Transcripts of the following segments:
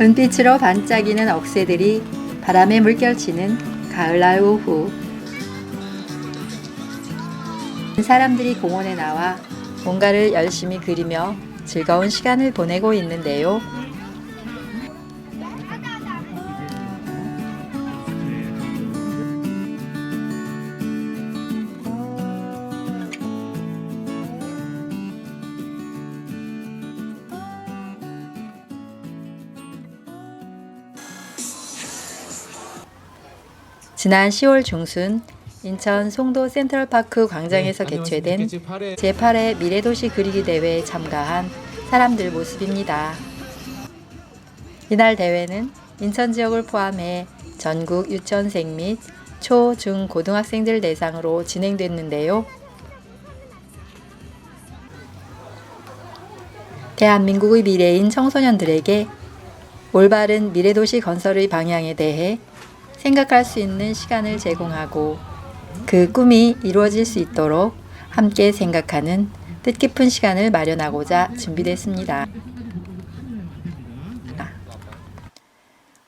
은빛으로 반짝이는 억새들이 바람에 물결치는 가을날 오후. 사람들이 공원에 나와 뭔가를 열심히 그리며 즐거운 시간을 보내고 있는데요. 지난 10월 중순 인천 송도 센트럴파크 광장에서 네, 개최된 안녕하십니까. 제8회 제8회 미래도시 그리기 대회에 참가한 사람들 모습입니다. 이날 대회는 인천 지역을 포함해 전국 유치원생 및 초, 중, 고등학생들 대상으로 진행됐는데요. 대한민국의 미래인 청소년들에게 올바른 미래도시 건설의 방향에 대해 생각할 수 있는 시간을 제공하고 그 꿈이 이루어질 수 있도록 함께 생각하는 뜻깊은 시간을 마련하고자 준비됐습니다.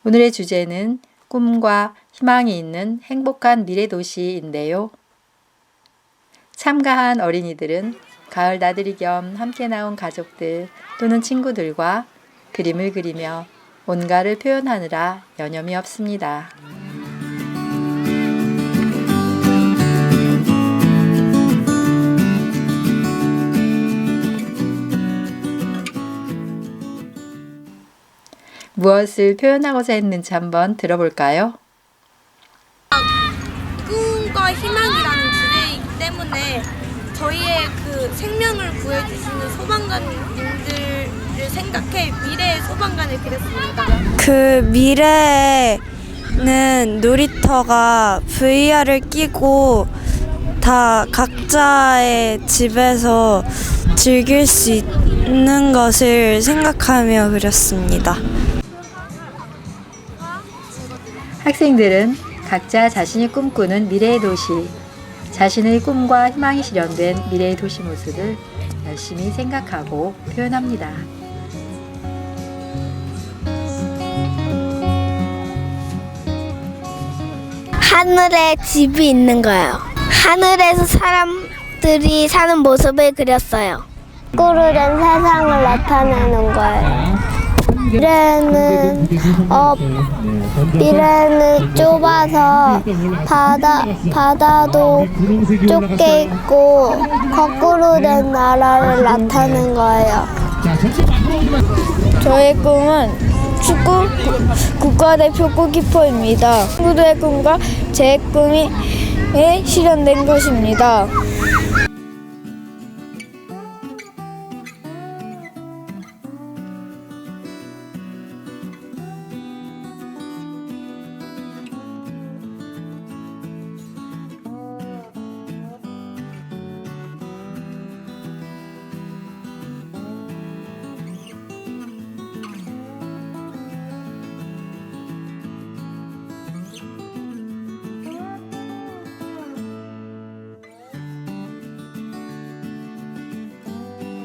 오늘의 주제는 꿈과 희망이 있는 행복한 미래 도시인데요. 참가한 어린이들은 가을 나들이 겸 함께 나온 가족들 또는 친구들과 그림을 그리며 뭔가를 표현하느라 여념이 없습니다. 무엇을 표현하고자 했는지 한번 들어볼까요? 꿈과 희망이라는 주제이기 때문에 저희의 그 생명을 구해주시는 소방관님들을 생각해 미래의 소방관을 그렸습니다. 그 미래에는 놀이터가 VR을 끼고 다 각자의 집에서 즐길 수 있는 것을 생각하며 그렸습니다. 학생들은 각자 자신이 꿈꾸는 미래의 도시, 자신의 꿈과 희망이 실현된 미래의 도시 모습을 열심히 생각하고 표현합니다. 하늘에 집이 있는 거예요. 하늘에서 사람들이 사는 모습을 그렸어요. 꾸르른 세상을 나타내는 거예요. 미래는 어 미래는 좁아서 바다 바다도 좁게 있고 거꾸로 된 나라를 나타낸 거예요. 저의 꿈은 축구 국가대표 골키퍼입니다. 친구들의 꿈과 제 꿈이 실현된 것입니다.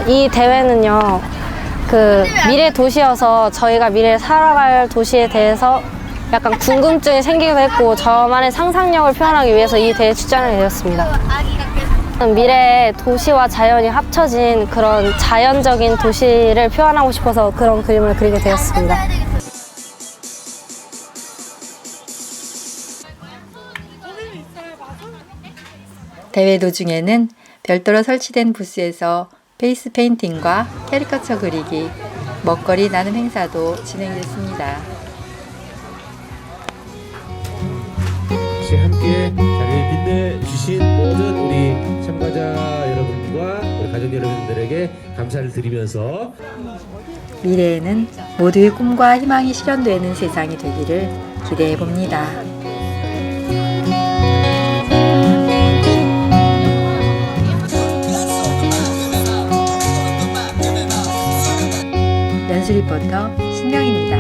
이 대회는요, 그 미래 도시여서 저희가 미래에 살아갈 도시에 대해서 약간 궁금증이 생기기도 했고 저만의 상상력을 표현하기 위해서 이 대회에 출전하게 되었습니다. 미래의 도시와 자연이 합쳐진 그런 자연적인 도시를 표현하고 싶어서 그런 그림을 그리게 되었습니다. 대회 도중에는 별도로 설치된 부스에서 페이스 페인팅과 캐리커처 그리기, 먹거리 나눔 행사도 진행됐습니다. 혹시 함께 자리를 빛내주신 모든 우리 참가자 여러분과 우리 가족 여러분들에게 감사를 드리면서 미래에는 모두의 꿈과 희망이 실현되는 세상이 되기를 기대해 봅니다. 연수 리포터 신명입니다.